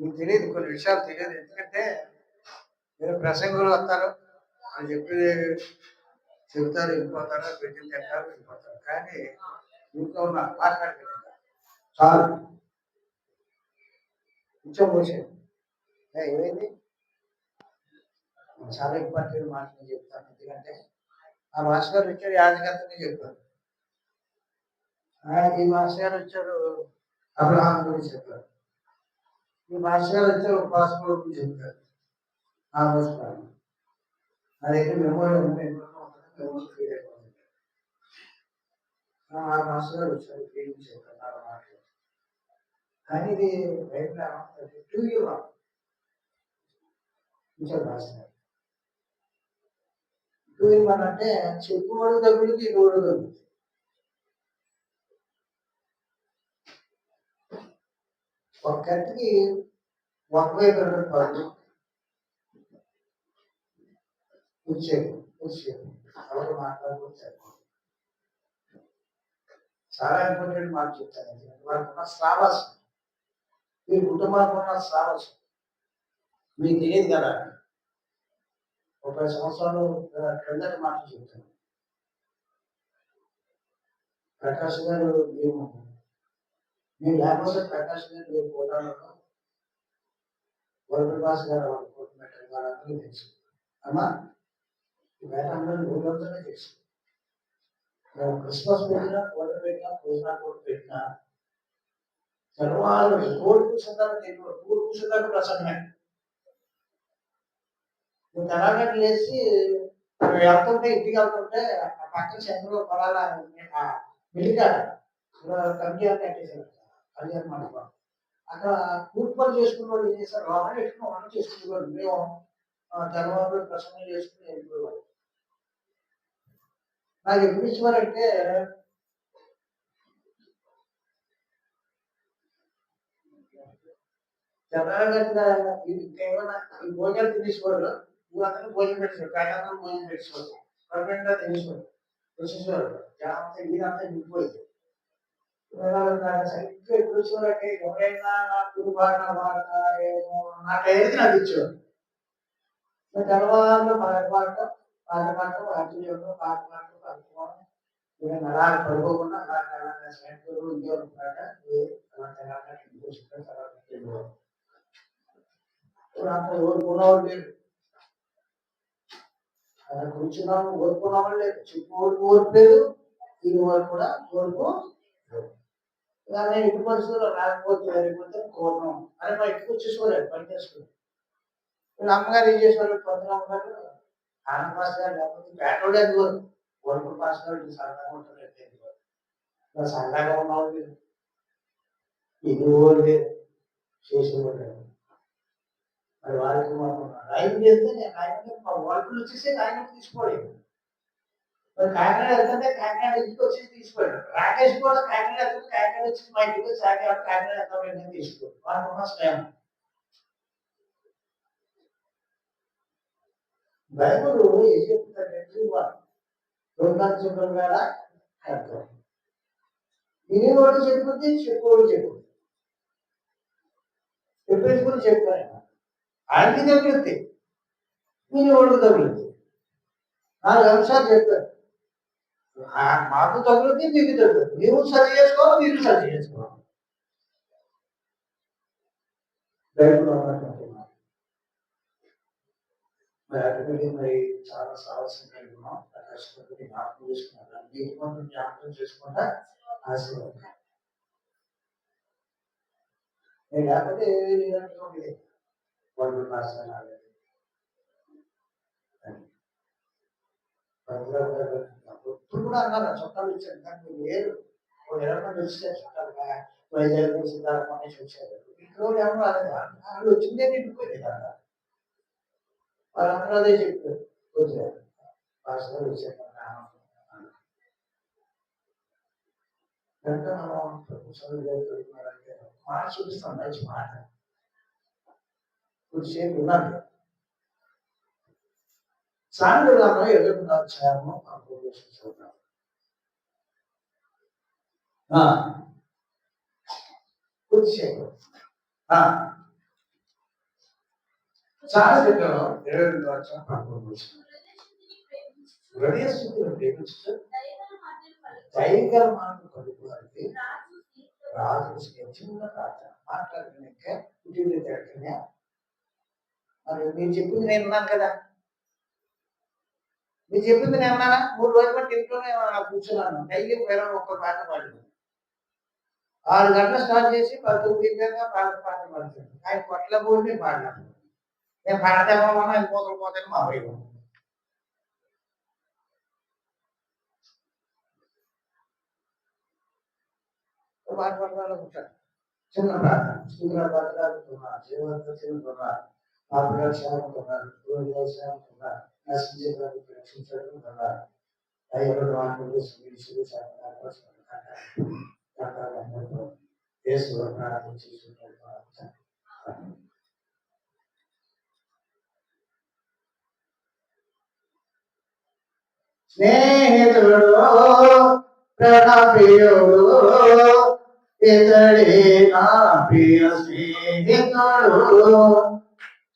మీకు తెలియదు కొన్ని విషయాలు తెలియదు. ఎందుకంటే మీరు ప్రసంగులు వస్తారు అని చెప్పి చెబుతారు వెళ్ళిపోతారు బిడ్డలు తింటారు వెళ్ళిపోతారు. కానీ ఇంట్లో ఉన్న మాట్లాడగలుగుతారు చాలు. కొంచెం పోసేది ఏమైంది? చాలా ఇంపార్టెంట్ మాట నేను చెప్తాను. ఎందుకంటే ఆ మాస్టర్ గారు వచ్చారు యాజకత్వం చెప్పారు. ఆ, ఈ మాస్టర్ గారు వచ్చారు అబ్రహాం గురించి చెప్పారు. మీ మాస్టర్ గారు వచ్చారు పాస్పోర్ట్ గురించి చెప్పారు. ఆ పుస్తకాలు అదైతే మెమోరీ ఆ మాస్టర్ గారు వచ్చారు ఫీల్ చెప్పారు నాలుగు మాటలు కానీ ఇది బయట టూ ఇవ్వాలి కొంచెం రాస్తారు టూ ఇవ్వాలంటే చెప్పుకోడు తగ్గుడికి గోడు తగ్గుతుంది ఒక కత్తికి ఒకవైపు రెండు పళ్ళు కూర్చేపు కూర్చేపు ఎవరు మాట్లాడుకుంటారు? చాలా ఇంపార్టెంట్ మాట చెప్తాను మనకు ఉన్న శ్రావస్ మీ కుటుంబానికి ఉన్న శ్రావస్. మీకు తెలియదు కదా. ముప్పై సంవత్సరాలు క్రిందటి మాట చెప్తాను. ప్రకాష్ గారు మేము మేము లేకపోతే ప్రకాష్ గారు మీరు కోటాలలో వరల్డ్ బాస్ గారు వాళ్ళు కోట పెట్టారు వాళ్ళందరూ తెలుసు అమ్మా వేట అందరూ ఊళ్ళోనే తెలుసు మేము క్రిస్మస్ పెట్టినా కోట పెట్టినా భోజనాలు కూడా పెట్టినా చర్మాలు కోడి కూర్చుంటారు తెలియదు కూడి కూర్చుంటారు ప్రసంగమే నువ్వు తెలంగాణ లేచి నువ్వు వెళ్తుంటే ఇంటికి వెళ్తుంటే ఆ పక్కన సెంటర్లో పొలాల మిలికాడ కళ్యాణ్ కట్టేశారు అడిగారు మాట అక్కడ కూలి పని చేసుకున్న వాళ్ళు ఏం చేస్తారు లోపల పెట్టుకుని వంట చేసుకునేవారు. మేము తెల్లవారు ప్రసంగం చేసుకుని వెళ్ళిపోయేవాళ్ళు. నాకు ఎప్పుడు ఇచ్చేవారంటే తెలంగాణ ఇంకేమైనా ఈ భోజనాలు తినేసేవాళ్ళు. నువ్వు ఊరంతా భోజనం పెట్టేవారు కాయలంతా భోజనం పెట్టేవారు పర్మనెంట్గా తినేసేవారు వచ్చేసేవారు జనంతా ఇదంతా నిండిపోయింది. సరిగ్గా ఎప్పుడు వచ్చేవారంటే ఎవరైనా నాకు బాగా బాగా నాకైతే ఏది నాకు పాట పాట పాట పాట వాక్యంలో పాట పాట పడుకోవడం ఇక పడుకోకుండా అలా తెలంగాణ సెంటర్ ఉద్యోగం పాట అలా తెలంగాణ ఇంటికి తర్వాత అలా కూర్చున్నాము ఓడుకున్నవాడు లేదు. చెప్పు ఓడిపోలేదు ఇది వాడు కూడా ఓడుకో కానీ ఇంటి పరిస్థితుల్లో రాకపోతే వెళ్ళిపోతే కోపం. అని మా ఇంటికి వచ్చేసుకోలేదు పని చేసుకోలేదు వీళ్ళ అమ్మగారు ఏం చేసేవారు పంతులు అమ్మగారు ఆనంద పాస్ గారు లేకపోతే పేటోడే అందుకోరు వరకు పాస్ గారు సరదాగా ఉంటారు అంటే సరదాగా ఉన్నావు లేదు ఇది ఓడి లేదు చేసేవాడు మరి వారికి మాకు ఆయన చేస్తే నేను ఆయన మా వాళ్ళు వచ్చేసి ఆయన తీసుకోలేదు. మరి కాకినాడ వెళ్తుంటే కాకినాడ ఇంటికి వచ్చి తీసుకోండి రాకేష్ కూడా కాకినాడ వెళ్తుంటే కాకినాడ వచ్చి మా ఇంటికి వచ్చి కాకినాడ కాకినాడ వెళ్తాం తీసుకోండి వాళ్ళకు ఉన్న స్నేహం. బైబుల్ ఏం చెప్తుందంటే రెండు చెప్పడం వేళ అర్థం. వినేవాడు చెప్పుకుంటే చెప్పుకోడు చెప్పు చెప్పేసి కూడా చెప్పాను ఆయనకి తగులుద్ది వినేవాడు తగులుద్ది నాలుగు అంశాలు చెప్పారు. ఆ మాకు తగులుద్ది మీకు తగులుద్ది మీరు సరి చేసుకోవాలి మీరు సరి చేసుకోవాలి. మరి. చాలా సాహసం కలిగి ఉన్నాం. కష్టపడి జ్ఞాపకం చేసుకున్నాం జీవితం జ్ఞాపకం చేసుకుంటా ఆశీర్వాదం. నేను లేకపోతే ఏమీ లేదనుకోండి వాళ్ళు రాష్ట్రాలు ఇప్పుడు కూడా అన్నారు చుట్టాలు ఇచ్చారు కానీ మీరు లేరు ఒక ఇరవై మంది వచ్చే చుట్టాలు వైజాగ్ నుంచి సీతారామన్ నుంచి వచ్చారు ఇక్కడ వాళ్ళు ఎవరు రాలేదు వాళ్ళు వచ్చిందే నిండిపోయింది కదా వాళ్ళందరూ అదే చెప్పారు వచ్చారు పాస్టర్ వచ్చారు కనుక మనం ప్రభు చదువుతున్నారంటే మాట చూపిస్తాం మంచి మాట కొద్దిసేపు ఉన్నాను సాయంత్రం ఎదుర్కొన్న వచ్చాము చూద్దాం. కొద్దిసేపు ఆ. సాహసికం ఇరవై రెండు వచ్చిన పదకొండు హృదయ స్థితిని ప్రేమించు దైగల మాటలు కలుగు రాజు చిన్న రాజ? మాట్లాడుకున్నాక కుటుంబ తిరగనే మరి మీరు చెప్పింది నేను ఉన్నాను కదా. మీరు చెప్పింది నేను అన్నానా మూడు రోజుల పాటు ఇంట్లోనే కూర్చున్నాను. డైలీ వేరే ఒక్క పాట పాడుతుంది ఆరు గంటలు స్టార్ట్ చేసి పది తొమ్మిది దాకా పాట పాట పాడుతాను ఆయన కొట్ల పోటీ పాడినాను నేను పాడతామో ఆయన పోతలు పోతాను మా వైపు పాట పాడాలనుకుంటాను చిన్న ప్రార్థన చిన్న బతకాలనుకున్నారు చిన్న తిరుగుతున్నారు పాపగా క్షేమకున్నారు రోజుగా క్షేమకున్నారు నశించేవారికి రక్షించడుకున్నారు దైవ మాటలు స్నేహితుడు ప్రణప్రియుడు ఇతడే నా ప్రియ స్నేహితుడు.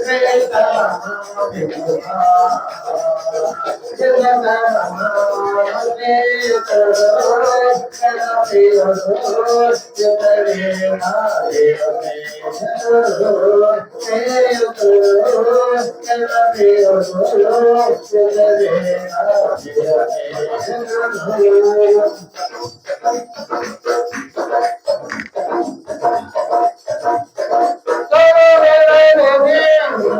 ప్రియ స్నేహితుడు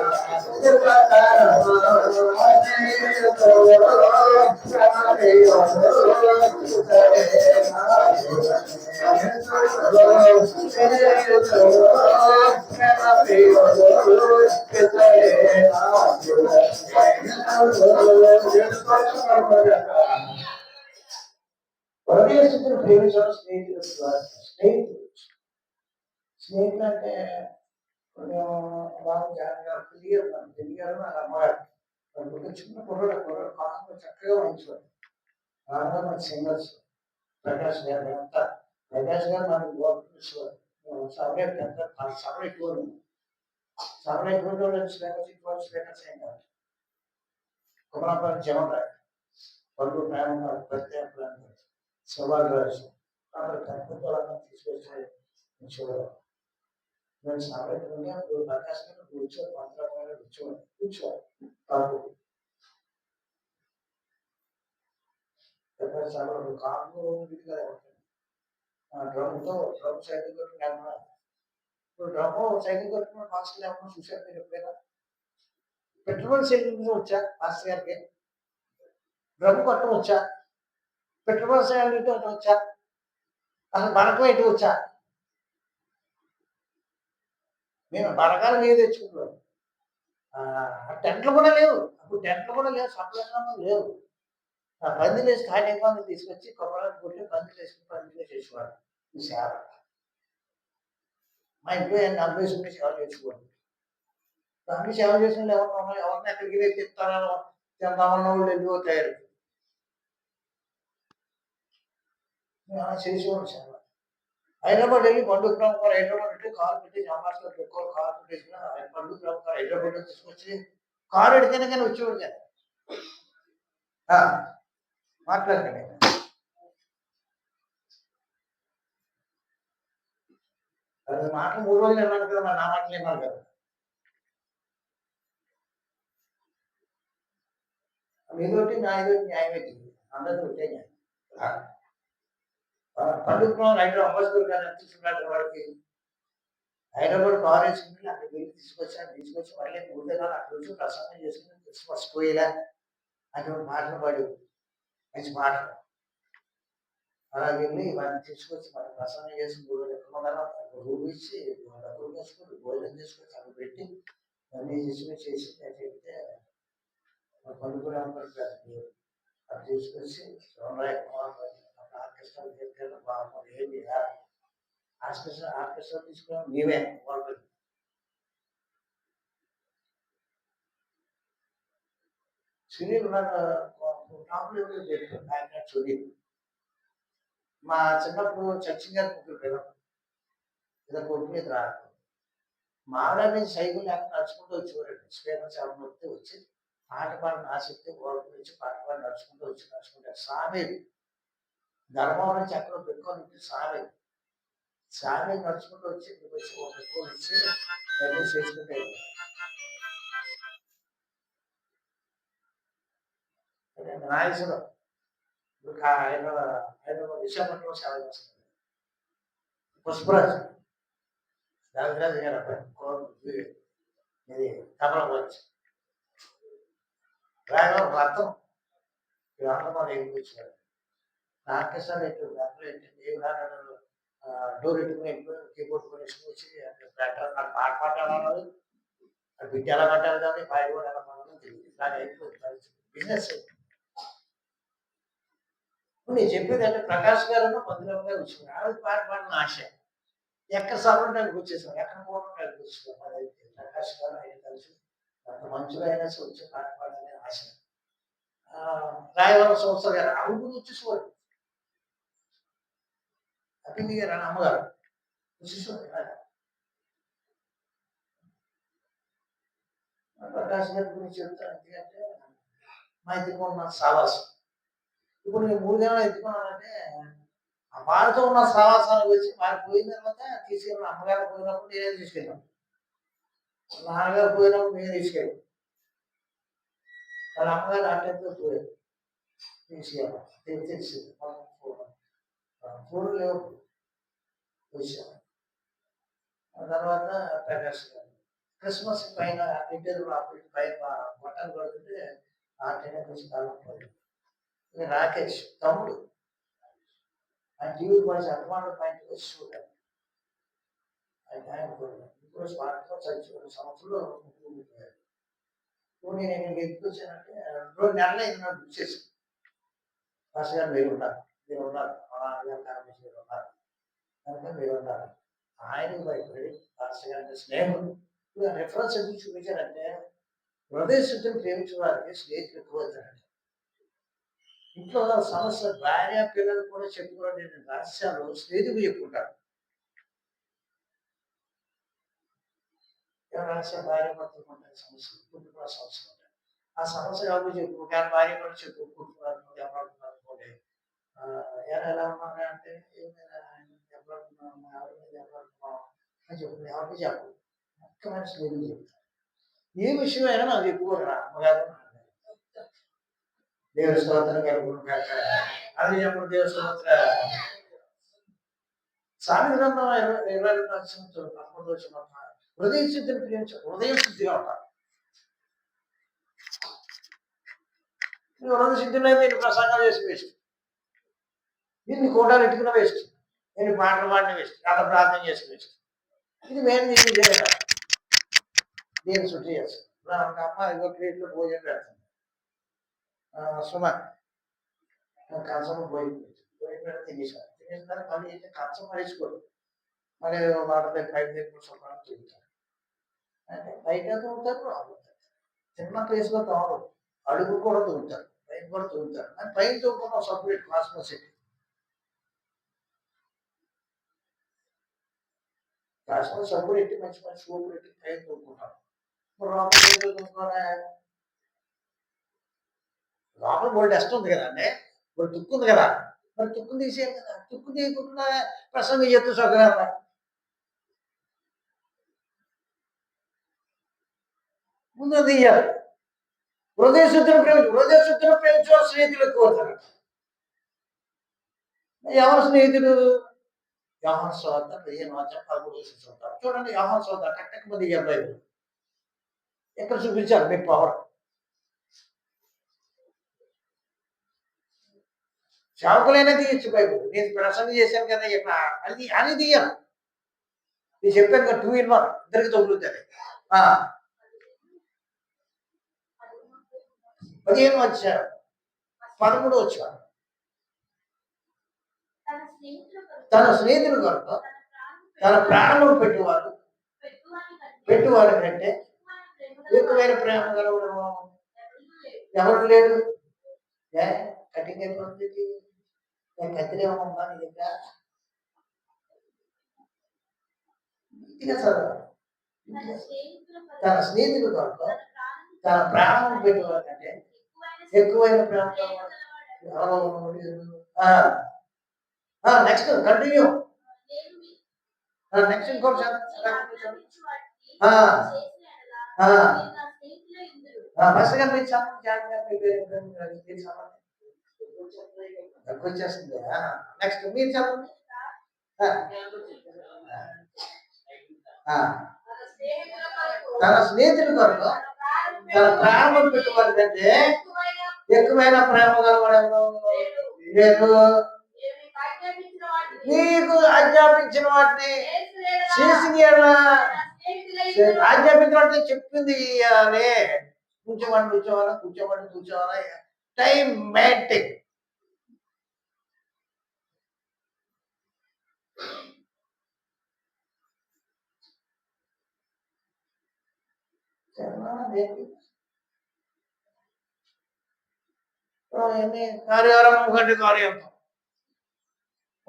స్నేహితుడు ప్రణప్రియుడు ఇతడే నా ప్రియ స్నేహితుడు ప్రేతుడు ప్రణప్రియుడు ఇతడే నా ప్రియ స్నేహితుడు స్నేహితుడు ప్రణప్రియుడు ఇతడే నా ప్రియ స్నేహితుడు సారదే పరదేశితులు ప్రేమించడం స్నేహితులు స్నేహితులు స్నేహితులు అంటే చిన్న కుర్రోడు కుర్రోడు కాకుండా చక్కగా మంచివాడు బాగా మన సింగర్స్ ప్రకాష్ గారు అంతా ప్రకాష్ గారు మనకు గోపించేవారు సభ ఎంత సభ ఎక్కువ సభ ఎక్కువ శ్రీకాశ్ ఎక్కువ శ్రీకాశ్ ఏం కాదు కుమరాపల్లి జమరాయ్ పళ్ళు ప్రేమ ప్రత్యేక సవాల్ రాజు అక్కడ కనుక్కోవాలని తీసుకొచ్చి చూడాలి నేను సాధారణంగా ప్రకాశంగా కూర్చోవాలి మంత్రమైన కూర్చోవాలి. కూర్చోవాలి కాదు చాలా కాళ్ళు విడిగా కదా డ్రమ్తో డ్రమ్ సైకిల్ కొట్టుకున్నా ఇప్పుడు డ్రమ్ సైకిల్ కొట్టుకున్న మాస్టర్ లేకుండా చూసారు మీరు ఎప్పుడైనా? పెట్రోల్ సైకిల్ మీద వచ్చా మాస్టర్ గారికి? డ్రమ్ కొట్టడం వచ్చా? పెట్రోల్ సైకిల్ వచ్చా? అసలు మనకు ఎటు వచ్చా? మేము బరకాలు మీద తెచ్చుకున్నాం. టెంట్లు కూడా లేవు. అప్పుడు టెంట్లు కూడా లేవు సప్లై లేవు. ఆ పందిలు వేసి ఖాళీ మంది తీసుకొచ్చి కొబ్బరి కొట్టి పందిలు వేసుకుని పందిలు చేసేవాడు ఈ సేవ. మా ఇంట్లో నలభై సున్ని సేవ చేసుకోండి దాన్ని సేవ చేసిన ఎవరు ఎవరిని ఎక్కడికి వెళ్ళి చెప్తారో చెప్తామన్న వాళ్ళు వెళ్ళిపోతారు మేము అలా చేసేవాడు సేవ. హైదరాబాద్ వెళ్ళి పండుగ ప్రముఖాలు హైదరాబాద్ అంటే కారు పెట్టి జమాస్లో పెట్టుకోవాలి కారు పెట్టేసిన పండుగ ప్రముఖాలు హైదరాబాద్లో తీసుకొచ్చి కారు ఎడితేనే కానీ వచ్చేవాడు కానీ మాట్లాడకండి. మాట్లాడండి మాటలు మూడు రోజులు అన్నాను కదా నా మాటలు ఏమన్నారు కదా మీదోటి నా ఇదోటి న్యాయం అవుతుంది అందరితో వచ్చే న్యాయం పండుకున్నాం ఆ, పండుగ హైదరాబాద్ అంబాసిడర్ గారు తీసుకున్నాడు వాడికి హైదరాబాద్ కాలేజ్ అక్కడ వెళ్ళి తీసుకొచ్చాను తీసుకొచ్చి మళ్ళీ ముందే కాదు అక్కడ వచ్చి ప్రసంగం చేసుకుని క్రిస్మస్ పోయేలా అటువంటి మాటలు పాడు మంచి మాట. అలా వెళ్ళి వాడిని తీసుకొచ్చి మరి ప్రసంగం చేసి మూడు ఎక్కడ రూమ్ ఇచ్చి డబ్బులు తీసుకొని భోజనం తీసుకొచ్చి అక్కడ పెట్టి అన్నీ తీసుకొని చేసి అని చెప్తే మా అక్కడ తీసుకొచ్చి సోమరాయ కుమార్ ఆర్కెస్ట్రా తీసుకెళ్ళి బాగుంది ఏంటి ఆర్కెస్ట్రా ఆర్కెస్ట్రా తీసుకుని నీవే వాళ్ళు. సునీల్ నాకు కాంప్లిమెంట్ చెప్పారు ఆయన సునీల్. మా చిన్నప్పుడు చర్చి గారి కుక్కలు పిల్లలు. ఇలా కొట్టు మీద రాదు మామూలు సైకిల్ లేకుండా నడుచుకుంటూ వచ్చేవారండి. స్పీకర్ సెవెన్ వచ్చి పాట పాడిన ఆసక్తి ఓర్పు నుంచి పాట పాడి నడుచుకుంటూ వచ్చి నడుచుకుంటారు సామేది. ధర్మం నుంచి ఎక్కడో పెట్టుకొని ఉంటే సామేది నడుచుకుంటూ వచ్చి పెట్టుకొని వచ్చి ఒక చేసుకుంటే నాగేశ్వరం ఇప్పుడు ఆయన ఆయన విశాఖపట్నంలో సేవ చేస్తుంది పుష్పరాజు రాజరాజు గారు అబ్బాయి ఇది తమల వచ్చి. రాయడం రథం గ్రామంలో ఎగిరించారు ఆర్కెస్ట్రా ఎటు అప్పుడు డోర్ ఎట్టుకుని కీబోర్డ్ వచ్చి నాకు పాట పాడాలన్నది బిడ్డ ఎలా కానీ కూడా ఎలా తెలియదు. దాని అయిపోయింది బిజినెస్ నేను చెప్పేది అంటే ప్రకాష్ గారు పందిరావు గారు వచ్చింది ఆవిడ పాట పాడిన ఆశ. ఎక్కడ సర్వడానికి వచ్చేసాం ఎక్కడ పోవడానికి వచ్చేసాం అదైతే ప్రకాష్ గారు ఆయన కలిసి అంత మంచిగా అయినా వచ్చి పాట పాడాలని ఆశ. రాయవరం సంవత్సరం గారు ఆవిడ కూడా వచ్చేసేవాడు అపింది గారు అని అమ్మగారు వచ్చేసేవాడు ప్రకాష్ గారి గురించి చెప్తాను ఎందుకంటే మా ఇద్దరు ఉన్న సావాసం ఇప్పుడు నేను మూడు నెలలు ఎత్తుకున్నానంటే ఆ వారితో ఉన్న సావాసాలు వచ్చి వారు పోయిన తర్వాత తీసుకెళ్ళిన అమ్మగారు పోయినప్పుడు నేనే తీసుకెళ్ళాను నాన్నగారు పోయినప్పుడు నేను తీసుకెళ్ళాను వాళ్ళ అమ్మగారు ఆ టైంలో పోయారు తీసుకెళ్ళాను తెలిసి తెలిసింది ఫోన్ లేవు వచ్చాను ఆ తర్వాత ప్రకాష్ గారు క్రిస్మస్ పైన ఇంటర్ అప్పుడు పైన బట్టలు కొడుతుంటే ఆ టైం వచ్చి కాలం పోయింది రాకేష్ తమ్ముడు ఆ టీవీ పని అభిమాన పాయింట్ వచ్చి చూడాలి ఆయన ఆయన కూడా ఇప్పుడు స్మార్ట్గా చచ్చిపోయిన సంవత్సరంలో ఉండిపోయారు ఇప్పుడు నేను ఎక్కడికి ఎందుకు వచ్చానంటే రెండు నెలలు అయింది నాకు బుక్ చేసి ఫస్ట్ గారు మీరు ఉన్నారు మీరు ఉన్నారు మా గారు ఉన్నారు కనుక మీరు ఉన్నారు ఆయనకు భయపడి ఫాస్ట్ గారి స్నేహం రెఫరెన్స్ ఎందుకు చూపించారంటే హృదయ శుద్ధిని ప్రేమించిన వారికి స్నేహితులు ఎక్కువ అవుతారండి ఇంట్లో సమస్య భార్య పిల్లలు కూడా చెప్పుకోవడం రహస్యాలు స్నేహితులు చెప్పుకుంటారు. రహస్య? భార్య పడుతుంటాయి సమస్యలు. కుటుంబ సమస్యలు ఉంటాయి. ఆ సమస్య కాబట్టి చెప్పుకుంటారు? భార్య కూడా చెప్పుకుంటున్నారు ఎవరు ఎలా ఎలా అంటే ఏమైనా ఎవరు ఎవరి మీద ఎవరు అని చెప్పు ఎవరికి చెప్పు ఒక్క మనిషి నేను చెప్తాను ఏ విషయం అయినా నాకు చెప్పుకోరు అమ్మగారు నాన్నగారు. దేవుని స్తోత్రం కలుగునుగాక అది చెప్పండి దేవుని స్తోత్ర. సామి గ్రంథం ఇరవై ఇరవై రెండు సంవత్సరం పదకొండు వచ్చిన హృదయ శుద్ధిని ప్రేమించ హృదయ శుద్ధిగా ఉంటారు. హృదయ శుద్ధి లేదు ప్రసంగం చేసి వేస్ట్ దీన్ని కోటాలు ఎట్టుకున్న వేస్ట్ నేను పాటలు పాడిన వేస్ట్ అక్కడ ప్రార్థన చేసిన వేస్ట్ ఇది మేము దీన్ని చేయాలి దీన్ని శుద్ధి చేస్తాం అమ్మ ఇదో ప్లేట్లో భోజనం పెడతాను సుమా సుమ భోజనం భోజనం పెడితే తినేసాను. తినేసిన తర్వాత మళ్ళీ ఏంటి కంచం మరేసుకోడు మళ్ళీ వాళ్ళ దగ్గర పైపు దగ్గర శుభ్రంగా తింటారు అంటే బయట తోగుతారు ఆగుతారు చిన్న ప్లేస్లో తోడు అడుగు కూడా తోగుతారు పైన కూడా తోగుతారు అని పైన తోగుకున్న సపరేట్ క్లాస్ సెట్ క్లాస్ సబ్బులు ఎట్టి మంచి మంచి సోపులు పెట్టి పైన తోగుకుంటారు లోపల ఏం తోగుకుంటారా బోల్డ్ డస్ట్ ఉంది కదా అండి? మరి తుక్కు ఉంది కదా? మరి తుక్కు తీసేయాలి కదా? తుక్కు తీయకుండా ప్రసంగం చేస్తూ సగం ముందు తీయాలి. హృదయ శుద్ధిని ప్రేమించు హృదయ శుద్ధిని ప్రేమించు స్నేహితులు కోరుతారు. ఎవరు స్నేహితుడు యోహన్ సోద పదిహేను వచ్చాం పదమూడు చూస్తారు చూడండి యోహన్ సోద కట్టక మంది ఇరవై ఎక్కడ చూపించారు? మీ పవర్ సేవకులైనా తీయచ్చు బైబుల్. నేను ప్రసంగం చేశాను కదా ఇక్కడ అది అని తీయను. నేను చెప్పాను కదా టూ ఇన్ వన్ ఇద్దరికి తగులుతుంది పదిహేను వచ్చారు. పదమూడు వచ్చారు. తన స్నేహితుల కొరకు తన తన ప్రాణం ప్రాణములు పెట్టువారు పెట్టువాని కంటే ఎక్కువైన ప్రేమ గల ఎవరు లేడు. ఏ కటింగ్ అయిపోతుంది నేను కత్తిరేమమ్మా నీ దగ్గర? నీట్గా చదవాలి తన స్నేహితుడు కొరకు తన ప్రాణం పెట్టేవాడు పెట్టువారి కంటే ఎక్కువైన ఎక్కువైన ప్రేమ ప్రేమ గలవాడు. నెక్స్ట్ కంటిన్యూ నెక్స్ట్ ఇంకోటి ఫస్ట్ గారు మీరు చెప్పండి జాగ్రత్తగా మీ పేరు మీరు చెప్పండి తక్కువ వచ్చేస్తుంది నెక్స్ట్ మీరు చెప్పండి తన స్నేహితుడి కొరకు తన స్నేహితుల కొరకు పెట్టుబడి కంటే ఎక్కువైన ప్రేమ గలవాడు లేదు నేను మీకు ఆజ్ఞాపించిన వాటిని నీకు ఆజ్ఞాపించిన వాటిని చేసింది చేసిన ఆజ్ఞాపించిన వాటిని చెప్పింది ఇయ్యాలి కూర్చోమని కూర్చోవాలా? కూర్చోమని కూర్చోవాలా? టైం మ్యాటిక్ కార్యారం ఒకటి కార్యం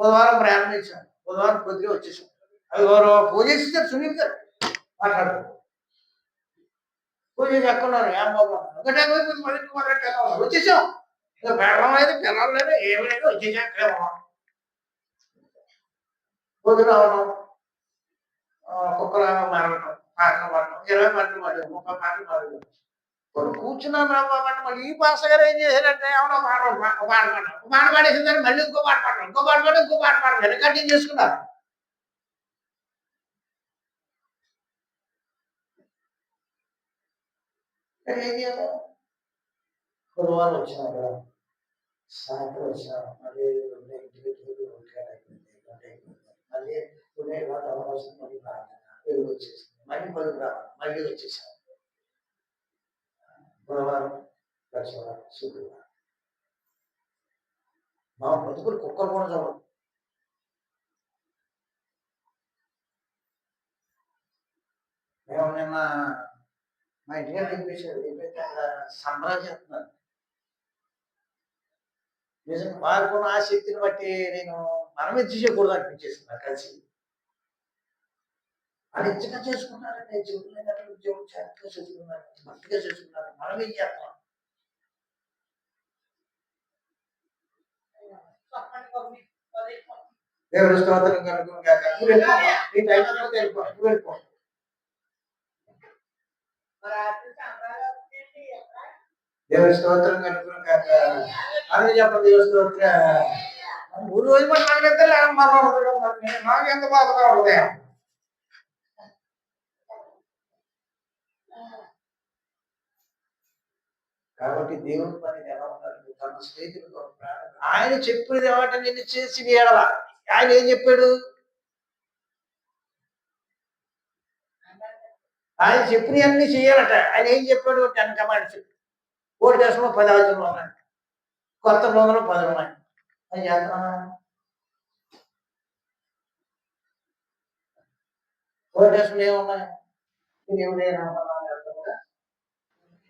బుధవారం ప్రారంభించాను బుధవారం కొద్దిగా వచ్చేసాం అవి ఎవరు పూజ చేసేసారు సునీల్ గారు. మాట్లాడు పూజ చేసి ఏం బాబు? ఒకటే అయిపోయింది, మళ్ళీ వచ్చేసాం. ఇంకా బెల్లం లేదు పిల్లలు లేదు ఏమి లేదు. వచ్చేసాం పొద్దున అవడం కుక్కలు మారడం పాటలు పాడడం. ఇరవై మంది మాట్లాడు ముప్పై మంది మాట్లాడు వాడు కూర్చున్నాను రాబాబు మళ్ళీ ఈ పాస్ గారు ఏం చేశారంటే ఏమన్నా పాట ఒక పాట పాడారు పాట పాడేసిన తర్వాత మళ్ళీ ఇంకో పాట పాడారు ఇంకో పాట పాడు ఇంకో పాట పాడారు రికార్డింగ్ చేసుకున్నారు. ఏం చేయాలి గురువారం వచ్చినా కదా సాయంత్రం వచ్చినా మళ్ళీ ఇంటికి తిరిగి ఒంటి మళ్ళీ ఉదయం ఇవాళ అవకాశం మళ్ళీ ప్రార్థన వెలుగు వచ్చేసింది. మళ్ళీ మళ్ళీ రావాలి మళ్ళీ వచ్చేసాం బుధవారం లక్షవారం శుక్రవారం. మా బ్రతుకులు కుక్కలు కూడా చూడదు మేము నిన్న మా ఇంటికి తినిపించారు తినిపిస్తే అక్కడ సంబరాలు చేస్తున్నాను నిజం వారికున్న ఆ శక్తిని బట్టి నేను మనం ఇచ్చేయకూడదు అనిపించేసింది నాకు కలిసి. అది ఇచ్చగా చేసుకున్నారంటే జీవితం ఉద్యోగం చక్కగా చేసుకున్నారు భక్తిగా చేసుకున్నారు మనం ఏం చేస్తాం? దేవుడు స్తోత్రం కనుక్కుని నువ్వు వెళ్ళిపో. నీ నువ్వు వెళ్ళిపో. దేవుడి స్తోత్రం కనుక్కుని కాక అని చెప్పండి దేవుడి స్తోత్ర. మూడు రోజులు మనం నాకైతే నాకు ఎంత బాధగా ఉంటుంది కాబట్టి దేవుని పని ఎలా ఉండాలి? తన స్నేహితుడు ఆయన చెప్పినది ఏమంటే నిన్ను చేసి వేయాల ఆయన ఏం చెప్పాడు? ఆయన చెప్పినవన్నీ చేయాలట. ఆయన ఏం చెప్పాడు? Ten commands. కోటి దేశంలో పది ఆచరణలు ఉన్నాయి. కొత్త రోజులు పది ఉన్నాయి. అని చేస్తానా కోటి దేశంలో ఏమున్నాయి?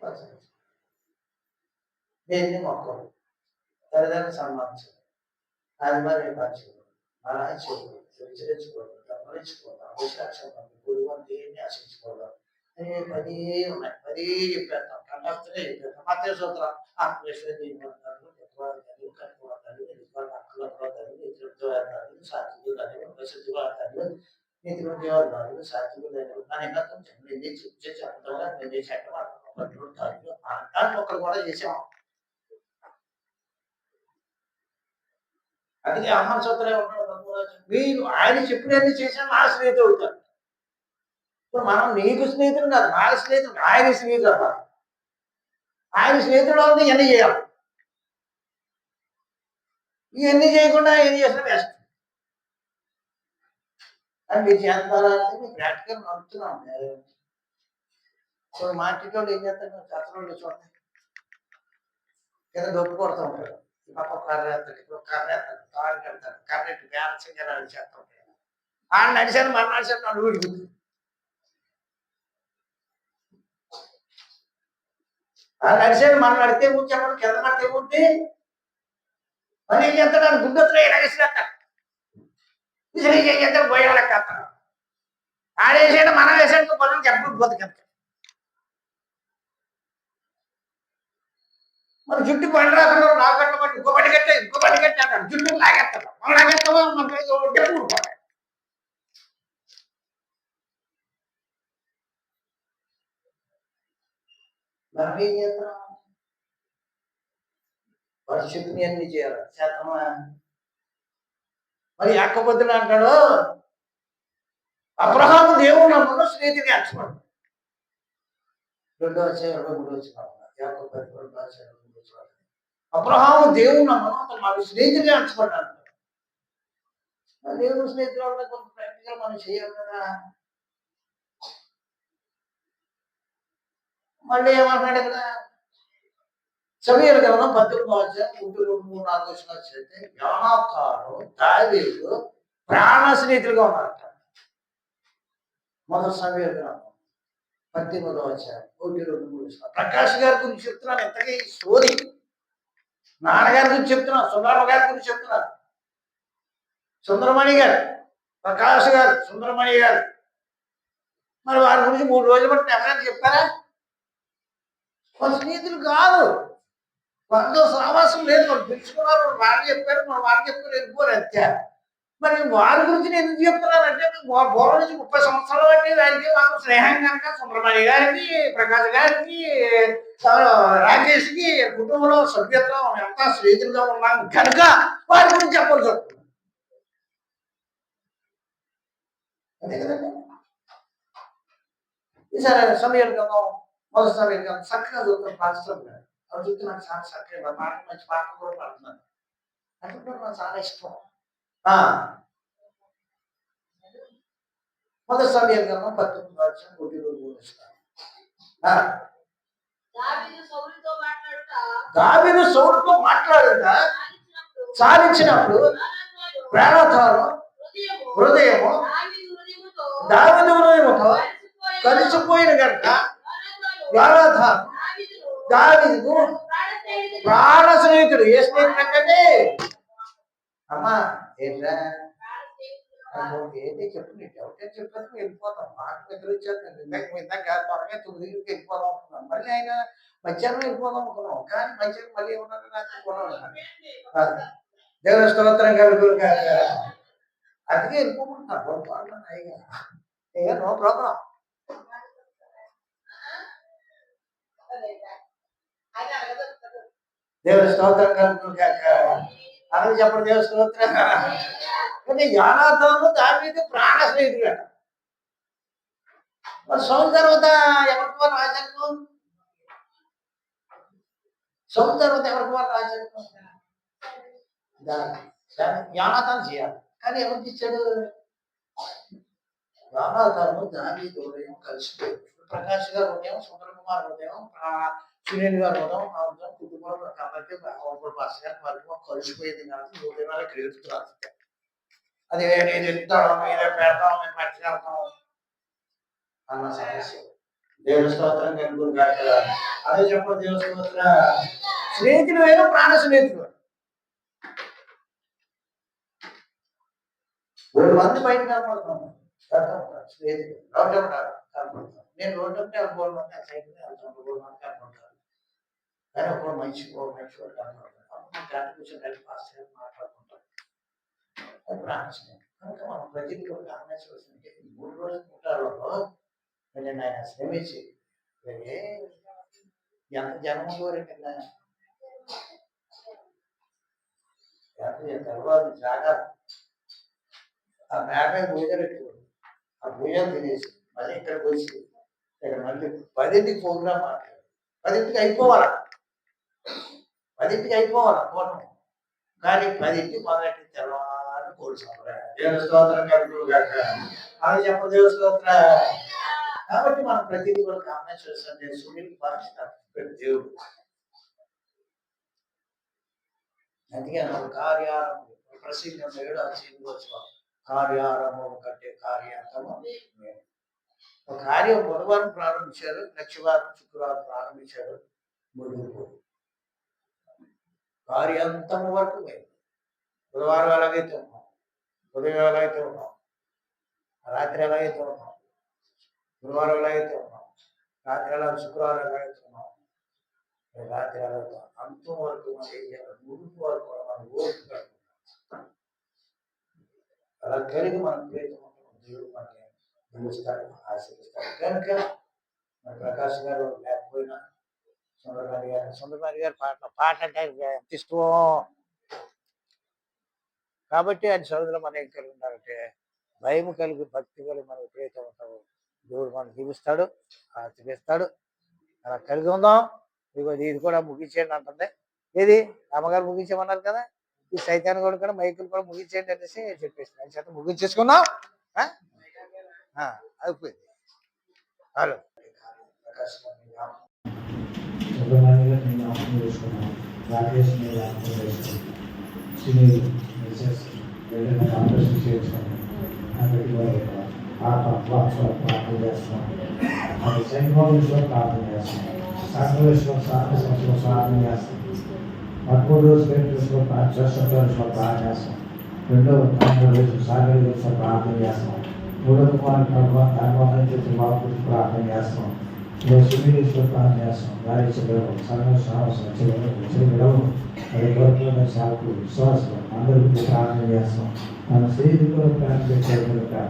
దేవుడైనా దేన్ని మొక్కలు? తల్లిదండ్రులు సన్మానించాలి అది పరిచయం అలా మరాయించుకోవాలి విచరించుకోవాలి గమనించుకోవాలి అభిషాక్షం గురువు దేన్ని ఆశించుకోవడం. అనే పది ఉన్నాయి. పది చెప్పేస్తాం కండక్టరే చెప్పేస్తాం మధ్య సూత్రం ఆత్మేశ్వర దీనివంతాలు ఎక్కువతాలు కట్టుకోవతాలు అక్కలు అక్కలు ఎదురుతాలు సాత్వికులు అని ప్రసిద్ధులు నీతి దేవాలు సాత్వికులు నేను చెప్పడం. నేను చెప్పడం. అంటాను ఒకరు కూడా చేసాం అందుకే అమ్మ సూత్రే ఉంటాడు మీరు ఆయన చెప్పినన్ని చేసిన నా స్నేహితుడు అవుతాడు. ఇప్పుడు మనం నీకు స్నేహితుడు కాదు నా స్నేహితుడు ఆయన స్నేహితుడు అవ్వాలి. ఆయన స్నేహితుడు అవుతుంది ఎన్ని చేయాలి? ఇవన్నీ చేయకుండా ఏం చేసినా వేస్ట్. అని మీరు చేస్తారంటే మీ ప్రాక్టికల్ నడుపుతున్నాం. ఇప్పుడు మార్కెట్లో ఏం చేస్తారు? చట్టంలో చూడండి. కింద దొప్పు కొడతా ఉంటాడు ఈ పక్క కర్ర ఎత్తాడు ఇప్పుడు కర్ర ఎత్తాడు తాడు కడతాడు కర్ర ఎట్టు బ్యాలెన్సింగ్ అని చేస్తూ ఉంటాడు ఆయన నడిచాను మన నడిచాను నన్ను విడుగుతుంది ఆ నడిచాను మనం నడితే కూర్చోమని కింద పడితే ఉంటే మరి ఏం చేస్తాడు? గుడ్డొత్తులో ఎలాగేసినట్ట విసిరి చేస్తాడు? పోయేవాళ్ళకి అతను ఆడేసాడు మనం వేసాడు పనులు చెప్పు బతుకంత మన జుట్టు బండి రాకుండా నా కట్ట పట్టి ఇంకో బండి కట్టే ఇంకో బండి కట్టే అంటారు జుట్టు లాగేస్తాడు. మనం లాగేస్తామో? మనకి డబ్బు ఊరుకోవాలి మనం ఏం చేస్తున్నాం వాడు చెప్పిన అన్ని చేయాలి. చేస్తామా? మరి అక్కబద్దులు అంటాడు అబ్రహాం దేవుడు నమ్మను స్నేహితుడి అంచుకోడు రెండో వచ్చే ఇరవై మూడు వచ్చిన అబ్రహాము దేవుడు నమ్మను అతను మాకు స్నేహితుడిగా దేవుడు స్నేహితులు కొంత ప్రాక్టికల్ మనం చేయాలి కదా. మళ్ళీ ఏమంటున్నాడు ఇక్కడ? సమయాలు కదా పద్దెనిమిది వచ్చా గుంటూరు మూడు నాలుగు వచ్చిన వచ్చినట్టే యోనాథాను దావీదు ప్రాణ స్నేహితులుగా ఉన్నారట. మొదటి సమయాలు గ్రంథం. పద్దెనిమిదో వచ్చా ఒకటి రెండు మూడు ప్రకాష్ గారి గురించి చెప్తున్నాను ఎంతకీ ఈ స్టోరీ. నాన్నగారి గురించి చెప్తున్నాను సుందరమ్మ గారి గురించి చెప్తున్నారు. సుందరమణి గారు. ప్రకాష్ గారు సుందరమణి గారు. మరి వారి గురించి మూడు రోజులు బట్టి ఎవరైనా చెప్పారా? కొంత స్నేహితులు కాదు. వాళ్ళతో సావాసం లేదు. వాళ్ళు పిలుచుకున్నారు. వాళ్ళు చెప్పారు. మన వాళ్ళు చెప్పారు. వెళ్ళిపోరు అంతే. మరి వారి గురించి నేను ఎందుకు చెప్తున్నానంటే బోర్ల నుంచి ముప్పై సంవత్సరాలు బట్టి దానికి మాకు స్నేహం కనుక సుబ్రహ్మణ్య గారికి ప్రకాష్ గారికి రాకేష్కి కుటుంబంలో సభ్యత్వం ఎంత స్నేహితులుగా ఉన్నాం కనుక వారి గురించి చెప్పాల్సి వస్తుంది అంతే కదండి. ఈసారి సమయాలు కదా మొదటి సమయాలు కదా చక్కగా చూస్తాం పాస్టర్ గారు. అవి చూస్తే నాకు చాలా చక్కగా మాట మంచి పాట కూడా పాడుతున్నాను అది కూడా నాకు చాలా ఇష్టం. మొదటి సమయాలు కదా పద్దెనిమిది వచ్చిన ఒకటి రోజు. దావీదు సౌలుతో మాట్లాడుట. దావీదు సాధించినప్పుడు ప్రాణాధారం హృదయము దావీదు హృదయముతో దావీదు కలిసిపోయిన కనుక ప్రాణాధారం స్నేహితుడు ప్రాణ స్నేహితుడు ఏ స్నేహితుడు అంటే? అమ్మా. ఏంటి? చెప్పు ఎవరికే చెప్పాను వెళ్ళిపోతాం. మాకు నిద్ర వచ్చేస్తుంది ఇందాక ఇందాక త్వరగా తొమ్మిదికి వెళ్ళిపోదాం అనుకున్నాం. మళ్ళీ ఆయన మధ్యాహ్నం వెళ్ళిపోదాం అనుకున్నాం. కానీ మధ్యాహ్నం మళ్ళీ ఏమన్నా నాకు అనుకున్నాం దేవుని స్తోత్రం కలుగురు కాక అందుకే వెళ్ళిపోకుంటున్నాను పొరపాటు అయ్యగా ఇక నో ప్రాబ్లం. దేవుని స్తోత్రం కలుగురు కాక అలాగే చెప్పండి దేవుని స్తోత్రం. కానీ యానాథంలో దావీదు ప్రాణ స్నేహితుడు మరి సౌలు తర్వాత ఎవరికి రాశారు సౌలు తర్వాత ఎవరి కుమారుడు రాజాడు చేయాలి. కానీ ఎవరికి ఇచ్చాడు యానాథాను దాని ఉదయం కలిసిపోయి ప్రకాష్ గారు ఉదయం సుందర కుమార్ ఉదయం ప్రా- సునీల్ గారు ఉదయం నా ఉదయం కుటుంబంలో కాబట్టి ఒకరు పాస్ గారు వాళ్ళు కలిసిపోయేది కాబట్టి నూట ఇరవై క్రెడుతున్నారు అది నేను ఇస్తాను ఇదే పెడతాం మేము పట్టుకెళ్తాం అన్న సమస్య దేవుని స్తోత్రం కనుగొని కాక అదే చెప్పండి దేవుని స్తోత్ర స్నేహితుడు వేరు ప్రాణ స్నేహితుడు మూడు మంది బయట కనపడుతున్నాను స్నేహితుడు రోడ్డు నేను రోడ్డు ఉంటే మూడు మంది ఆ సైడ్ వెళ్తాను మూడు మంది కనపడతాను కానీ ఒక మనిషి ఒక మనిషి కూడా కనపడతాను అప్పుడు గంట కూర్చొని కలిసి పాస్ మాట్లాడుకుంటాం అది ప్రాణ స్నేహితుడు కనుక మనం ప్రతిదీ కూడా గమనించవలసింది ఈ మూడు రోజుల ముఠాలలో నేను ఆయన శ్రమించి ఏ ఎంత జనం కోరిక ఎంత తర్వాత జాగ్రత్త ఆ మేడ భోజనం ఎక్కువ ఆ భోజనం తినేసి మళ్ళీ ఇక్కడికి వచ్చి ఇక్కడ మళ్ళీ పదింటికి ప్రోగ్రామ్ మాట్లాడు పదింటికి అయిపోవాలా పదింటికి అయిపోవాలా పూర్ణం కానీ పదింటికి మొదటి తెల్లవారు కోడి సంప్రదాయం దేవుని స్తోత్రం కలుగును గాక అది చెప్ప దేవుని స్తోత్ర కాబట్టి మనం ప్రతిదీ కూడా గమనించాల్సింది సునీల్ బాధ్యత దేవుడు అందుకే అన్నాడు కార్యారంభం ప్రసిద్ధం ఏడు వచ్చిన కార్యారంభం కంటే కార్యాంతము మేలు. ఒక కార్యం బుధవారం ప్రారంభించారు లక్షవారం శుక్రవారం ప్రారంభించారు ముగింపు కార్యాంతం వరకు మేము బుధవారం ఎలాగైతే ఉన్నాం? ఉదయం ఎలాగైతే ఉన్నాం? రాత్రి ఎలాగైతే ఉన్నాం? గురువారం ఎలాగైతే ఉన్నాం? రాత్రి ఎలా శుక్రవారం ఎలాగైతే ఉన్నాం? రాత్రి ఎలాగైతే అంతం వరకు మనం ఏం చేయాలి. ముగింపు వరకు మనం ఓపిక కట్టుకుంటాం. అలా కలిగి మనం ప్రేమ దేవుడు మనకి నిలుస్తాడు ఆశీర్వదిస్తాడు. కనుక మన ప్రకాష్ గారు లేకపోయినా సుందరగారి గారు. సుందరగారి గారు పాట పాట అంటే ఆయనకి ఎంత ఇష్టమో. కాబట్టి ఆయన సోదరులు మన ఏం కలిగి ఉన్నారంటే భయం కలిగి భక్తి కలిగి మనం ఎప్పుడైతే ఉంటామో దేవుడు మనం జీవిస్తాడు ఆశీర్వదిస్తాడు అలా కలిగి ఉందాం. ఇదిగో ఇది కూడా ముగించేయండి అంటుంది. ఏది? అమ్మగారు ముగించమన్నారు కదా. ఈ సైతాన్ని కూడా కూడా మైకులు కూడా ముగించేయండి అనేసి చెప్పేసి దాని చేత ముగించేసుకుందాం. అయిపోయింది. హలో సుబ్రహ్మణ్యంగా నేను జ్ఞాపకం చేసుకున్నాను. రాకేష్ నేను జ్ఞాపకం చేసుకున్నాను. సినీ మిసెస్ ఏదైనా ఆపరేషన్ చేయించుకున్నాను అక్కడికి ప్రార్థన చేస్తాం అది సెయింట్ బాబుస్లో ప్రార్థన చేస్తాం సాక్రవేశ్వర సాధన ప్రార్థన చేస్తాం పదమూడు రోజు ప్రార్థన ప్రార్థన చేస్తాం రెండో పన్నెండు రోజు ప్రార్థన చేస్తాం మూడో కుమార్ తర్వాత నుంచి బాబు ప్రార్థన చేస్తాం సునీలేశ్వర ప్రార్థన చేస్తాం గారి చెల్లెలు సాహసం చెల్లెలు చెల్లెలు అది గౌరవ సాకు విశ్వాసం అందరికీ ప్రార్థన చేస్తాం మన స్నేహితులు ప్రార్థన చేయగలుగుతా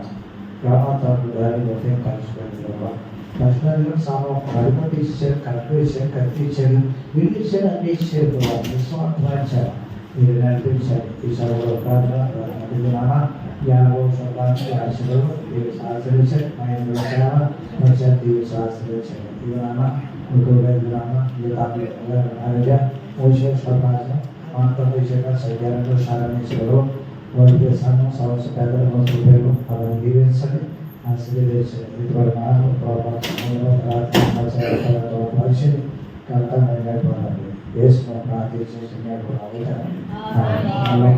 గ్రామాంతరం గారి ఉదయం కలిసిపోయింది కృష్ణాజిలో సామం కడుపటి ఇచ్చారు కరెక్ట్ ఇచ్చారు కత్తి ఇచ్చారు వీళ్ళు ఇచ్చారు అన్ని ఇచ్చారు కూడా. విశ్వాసం మీరు నడిపించారు. ఈ సభలో ప్రార్థన నాన్న యాభై సంవత్సరానికి ఆశలు మీరు ఆచరించారు మా ఇంట్లో సేవ వచ్చారు దీవి ఆచరించారు ఇది నాన్న ఇంకో వేలు నాన్న ఈ తాపి అలాగే మోసే స్వరాజం మాతో విషయంగా సైద్యాలతో సాధించారు వారి దేశాన్ని సమస్య పెద్దల మనుషుల పేరు వాళ్ళని దీవించండి ఆశీర్వదించండి ఇటువంటి నాన్న ప్రార్థన పరిశీలి కర్తవ్యంగా వేసుకుని ప్రార్థించేసి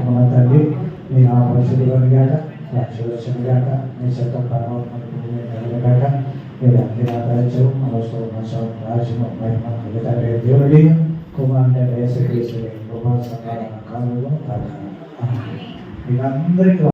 మన తండ్రి మీ ఆ పరిశుద్ధి కలిగాక రక్షణ గాక మీ చెత్త పరమాత్మగాక మీరు అన్ని ఆదాయించు మనసు రాజ్యం మహిమ మిగతా దేవుడి కుమారుని వేసే కుమార్ సంఘాల కాలంలో మీరందరికీ